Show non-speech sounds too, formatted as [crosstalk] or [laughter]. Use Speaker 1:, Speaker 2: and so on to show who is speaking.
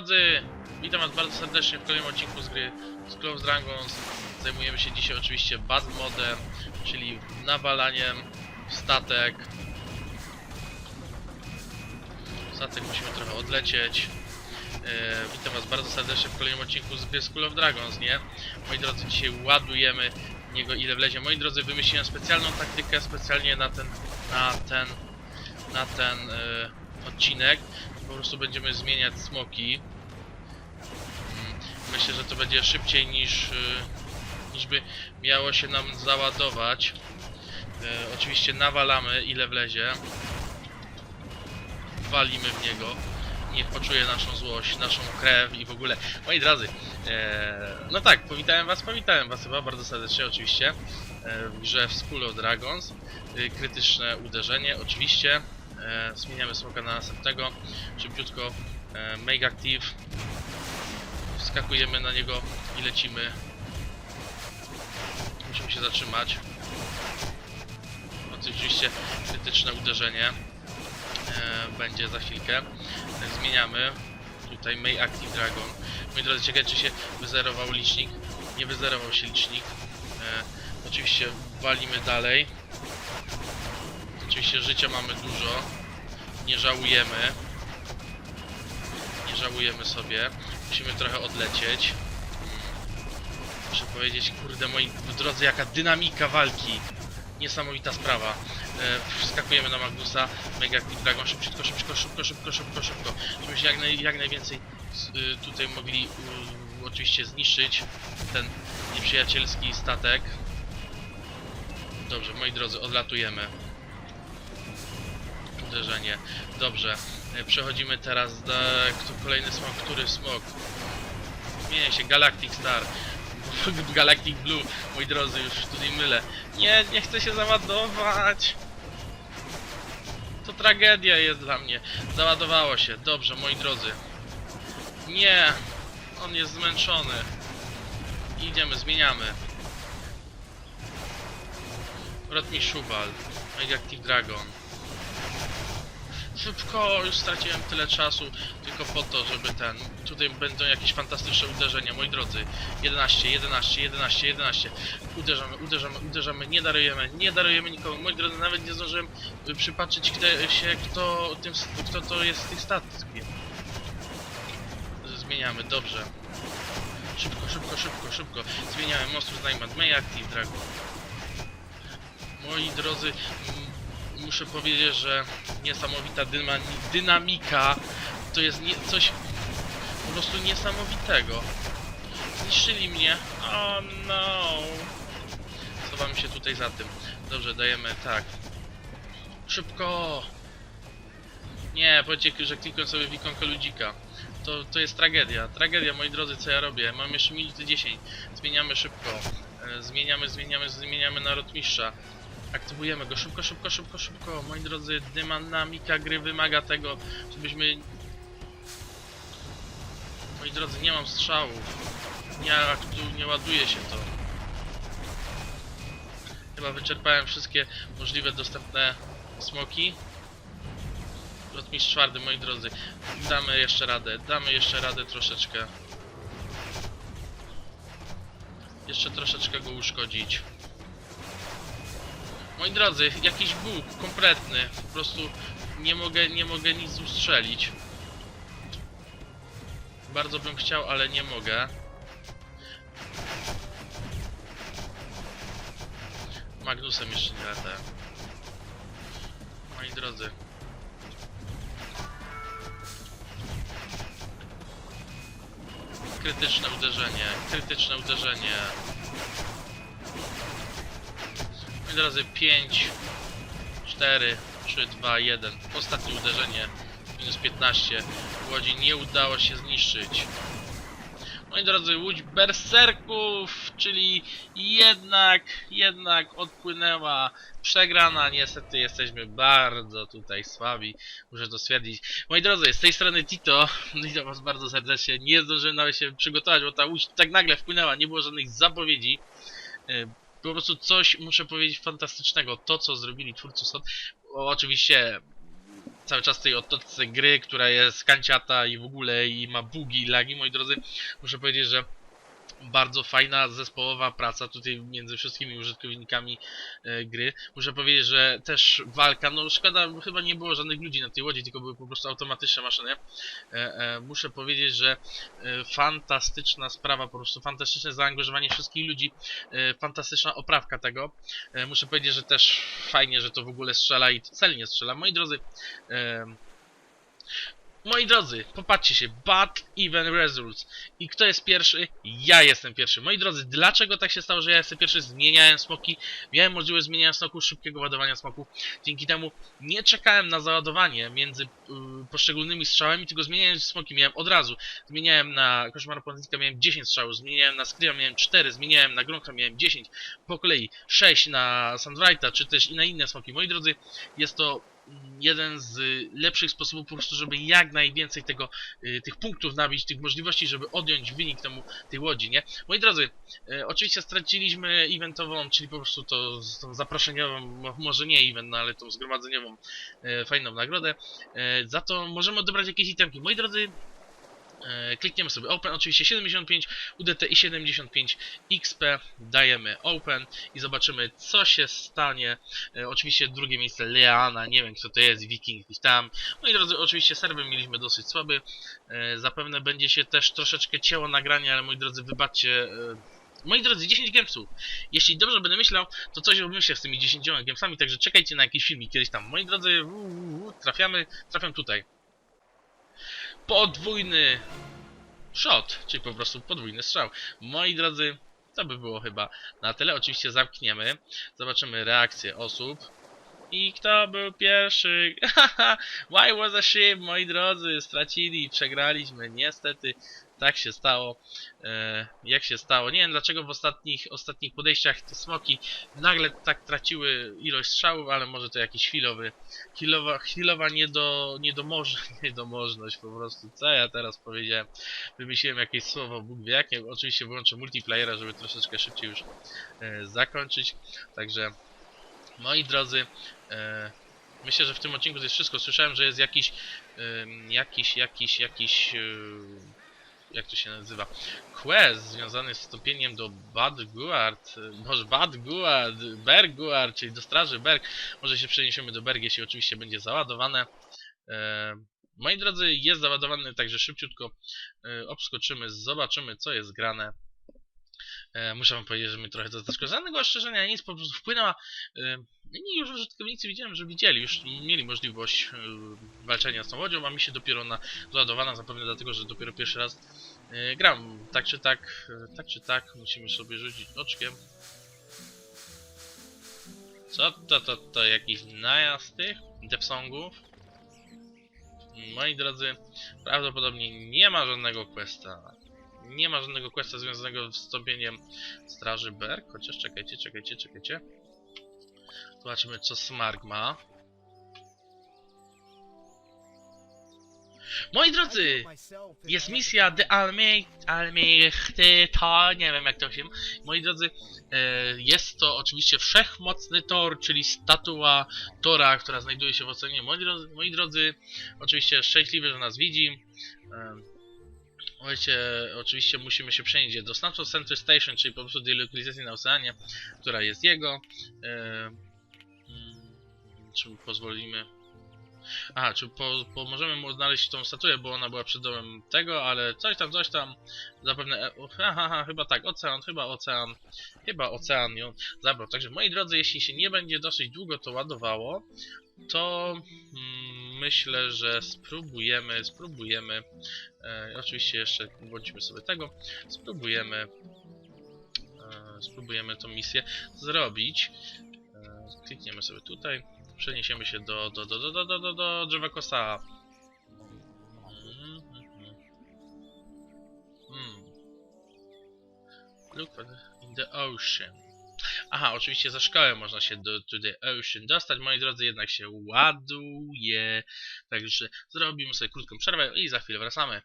Speaker 1: Drodzy, witam was bardzo serdecznie w kolejnym odcinku z gry School of Dragons. Zajmujemy się dzisiaj oczywiście Battle Modem, czyli nawalaniem w statek. Statek musimy trochę odlecieć. E, witam was bardzo serdecznie w kolejnym odcinku z gry School of Dragons, nie? Moi drodzy, dzisiaj ładujemy niego ile wlezie. Moi drodzy, wymyśliłem specjalną taktykę specjalnie na ten, na ten, na ten e, odcinek. Po prostu będziemy zmieniać smoki. Mm, Myślę, że to będzie szybciej niż, y, niż by miało się nam załadować. E, oczywiście nawalamy ile wlezie. Walimy w niego. Niech poczuje naszą złość, naszą krew i w ogóle. Moi drodzy, e, no tak, powitałem was, powitałem was chyba bardzo serdecznie oczywiście e, w grze w School of Dragons. E, krytyczne uderzenie, oczywiście. E, zmieniamy smoka na następnego. Szybciutko e, Make Active. Wskakujemy na niego i lecimy. Musimy się zatrzymać. Oczywiście krytyczne uderzenie e, będzie za chwilkę. E, zmieniamy. Tutaj May Active Dragon. Moi drodzy, ciekawe czy się wyzerował licznik. Nie wyzerował się licznik. E, oczywiście walimy dalej. Oczywiście życia mamy dużo. Nie żałujemy. Nie żałujemy sobie. Musimy trochę odlecieć. Muszę powiedzieć, kurde moi drodzy, jaka dynamika walki. Niesamowita sprawa. E, wskakujemy na Magnusa, Mega Active Dragon, szybciutko, szybko, szybko, szybko, szybko, szybko. Żebyśmy jak, naj, jak najwięcej y, tutaj mogli y, oczywiście zniszczyć ten nieprzyjacielski statek. Dobrze, moi drodzy, odlatujemy Dobrze. E, Przechodzimy teraz do kolejny smok. Który smok? Zmienia się Galactic Star. [laughs] Galactic Blue. Moi drodzy, już tutaj mylę. Nie, nie chcę się załadować. To tragedia jest dla mnie. Załadowało się. Dobrze, moi drodzy. Nie. On jest zmęczony. Idziemy, zmieniamy. Rotmi Szubal. Mega Active Dragon. Szybko, już straciłem tyle czasu tylko po to, żeby ten... Tutaj będą jakieś fantastyczne uderzenia, moi drodzy. 11, 11, 11, 11. Uderzamy, uderzamy, uderzamy, nie darujemy, nie darujemy nikomu. Moi drodzy, nawet nie zdążyłem y, przypatrzeć kto, się, kto, tym, kto to jest z tych statkiem. Zmieniamy, dobrze. Szybko, szybko, szybko, szybko. Zmieniamy Monstrous Diamond, May Active Dragon. Moi drodzy, muszę powiedzieć, że niesamowita dyma, dynamika to jest nie, coś po prostu niesamowitego. Zniszczyli mnie. Oh no. Schowam się tutaj za tym. Dobrze, dajemy tak. Szybko. Nie, powiedzcie, że klikłem sobie w ikonkę ludzika. To, to jest tragedia. Tragedia, moi drodzy, co ja robię. Mam jeszcze minuty 10. Zmieniamy szybko. E, Zmieniamy, zmieniamy, zmieniamy na rotmistrza. Aktywujemy go szybko, szybko, szybko, szybko. Moi drodzy, dynamika gry wymaga tego, żebyśmy... Moi drodzy, nie mam strzałów. Nie, aktu... nie ładuje się to. Chyba wyczerpałem wszystkie możliwe dostępne smoki. Rotmistrz czwarty, moi drodzy. Damy jeszcze radę, damy jeszcze radę troszeczkę. Jeszcze troszeczkę go uszkodzić. Moi drodzy, jakiś bóg kompletny. Po prostu nie mogę, nie mogę nic ustrzelić. Bardzo bym chciał, ale nie mogę. Magnusem jeszcze nie latę. Moi drodzy. Krytyczne uderzenie, krytyczne uderzenie. Moi drodzy, 5, 4, 3, 2, 1. Ostatnie uderzenie. Minus 15. Łodzi nie udało się zniszczyć. Moi drodzy, łódź berserków, czyli jednak, jednak odpłynęła przegrana. Niestety jesteśmy bardzo tutaj słabi, muszę to stwierdzić. Moi drodzy, z tej strony Tito, witam was bardzo serdecznie. Nie zdążyłem nawet się przygotować, bo ta łódź tak nagle wpłynęła, nie było żadnych zapowiedzi. Po prostu coś muszę powiedzieć fantastycznego. To, co zrobili twórcy stąd, oczywiście cały czas tej otoczce gry, która jest kanciata i w ogóle i ma bugi i lagi, moi drodzy, muszę powiedzieć, że bardzo fajna zespołowa praca tutaj między wszystkimi użytkownikami e, gry. Muszę powiedzieć, że też walka, no szkoda, chyba nie było żadnych ludzi na tej łodzi, tylko były po prostu automatyczne maszyny. E, e, muszę powiedzieć, że fantastyczna sprawa, po prostu fantastyczne zaangażowanie wszystkich ludzi, fantastyczna oprawka tego. Muszę powiedzieć, że też fajnie, że to w ogóle strzela i celnie strzela. Moi drodzy, Moi drodzy, popatrzcie się, Battle Event Results. I kto jest pierwszy? Ja jestem pierwszy. Moi drodzy, dlaczego tak się stało, że ja jestem pierwszy? Zmieniałem smoki, miałem możliwość zmieniania smoków, szybkiego ładowania smoków. Dzięki temu nie czekałem na załadowanie między y, poszczególnymi strzałami, tylko zmieniałem smoki, miałem od razu. Zmieniałem na Koszmar Pontyka, miałem 10 strzałów, zmieniałem na Screama, miałem 4, zmieniałem na Grunka, miałem 10, po kolei 6 na Sandwrighta, czy też i na inne smoki. Moi drodzy, jest to jeden z y, lepszych sposobów po prostu, żeby jak najwięcej tego, y, tych punktów nabić, tych możliwości, żeby odjąć wynik temu tej łodzi, nie? Moi drodzy, y, oczywiście straciliśmy eventową, czyli po prostu to, tą zaproszeniową, mo- może nie event, no ale tą zgromadzeniową fajną nagrodę. Za to możemy odebrać jakieś itemki. Moi drodzy, klikniemy sobie Open, oczywiście 75 UDT i 75 XP dajemy Open i zobaczymy co się stanie. E, oczywiście drugie miejsce Leana, nie wiem kto to jest, Viking gdzieś tam. Moi drodzy, oczywiście serwer mieliśmy dosyć słaby. E, zapewne będzie się też troszeczkę cięło nagranie, ale moi drodzy, wybaczcie. E, Moi drodzy, 10 gamesów. Jeśli dobrze będę myślał, to coś obmyślę z tymi 10 gamesami, także czekajcie na jakiś filmik kiedyś tam. Moi drodzy, uu, uu, trafiamy, trafiam tutaj. Podwójny shot, czyli po prostu podwójny strzał. Moi drodzy, to by było chyba na tyle. Oczywiście zamkniemy, zobaczymy reakcję osób. I kto był pierwszy? [laughs] Why was a ship, moi drodzy? Stracili, przegraliśmy. Niestety, tak się stało. E, jak się stało? Nie wiem dlaczego w ostatnich, ostatnich podejściach te smoki nagle tak traciły ilość strzałów, ale może to jakiś chwilowy, chwilowa, chwilowa niedo, niedomoż, [laughs] niedomożność po prostu. Co ja teraz powiedziałem? Wymyśliłem jakieś słowo, Bóg wie jakie. Oczywiście wyłączę multiplayera, żeby troszeczkę szybciej już e, zakończyć. Także moi drodzy, e, myślę, że w tym odcinku to jest wszystko. Słyszałem, że jest jakiś, jakiś, jakiś, jakiś, e, jak to się nazywa, quest związany z wstąpieniem do Bad Guard, e, może Bad Guard, Berg Guard, czyli do Straży Berg. Może się przeniesiemy do Berg, jeśli oczywiście będzie załadowane. Moi drodzy, jest załadowany, także szybciutko obskoczymy, zobaczymy co jest grane. E, muszę wam powiedzieć, że mnie trochę to zaskoczyło. Żadnego ostrzeżenia, nic, po prostu wpłynęła. E, inni już użytkownicy widziałem, że widzieli, już mieli możliwość e, walczenia z tą łodzią, a mi się dopiero na załadowana, zapewne dlatego, że dopiero pierwszy raz e, gram. Tak czy tak, e, tak czy tak, musimy sobie rzucić oczkiem. Co to, to, to jakiś najazd tych Depsongów? Moi drodzy, prawdopodobnie nie ma żadnego questa. Nie ma żadnego questa związanego z wstąpieniem Straży Berg. Chociaż czekajcie, czekajcie, czekajcie. Zobaczymy co Smarg ma. Moi drodzy! Jest misja The Almi... Almighty to... nie wiem jak to się... Moi drodzy, e, jest to oczywiście wszechmocny Thor, czyli statua Tora, która znajduje się w oceanie. Moi drodzy, moi drodzy oczywiście szczęśliwy, że nas widzi. E, Słuchajcie, oczywiście musimy się przenieść do Stanford Center Station, czyli po prostu delokalizacji na oceanie, która jest jego. E, czy pozwolimy... Aha, czy po, pomożemy mu odnaleźć tą statuę, bo ona była przed domem tego, ale coś tam, coś tam, zapewne... E, o, ha, ha, ha, chyba tak, ocean, chyba ocean, chyba ocean ją zabrał. Także moi drodzy, jeśli się nie będzie dosyć długo to ładowało, to mm, myślę, że spróbujemy, spróbujemy, e, oczywiście jeszcze włączymy sobie tego, spróbujemy, e, spróbujemy tą misję zrobić. E, klikniemy sobie tutaj, przeniesiemy się do, do, do, do, do, do, do, do drzewa kosa. Mm, mm, mm. Hmm. Look in the ocean. Aha, oczywiście za szkołę można się do to the ocean dostać, moi drodzy, jednak się ładuje. Także zrobimy sobie krótką przerwę i za chwilę wracamy.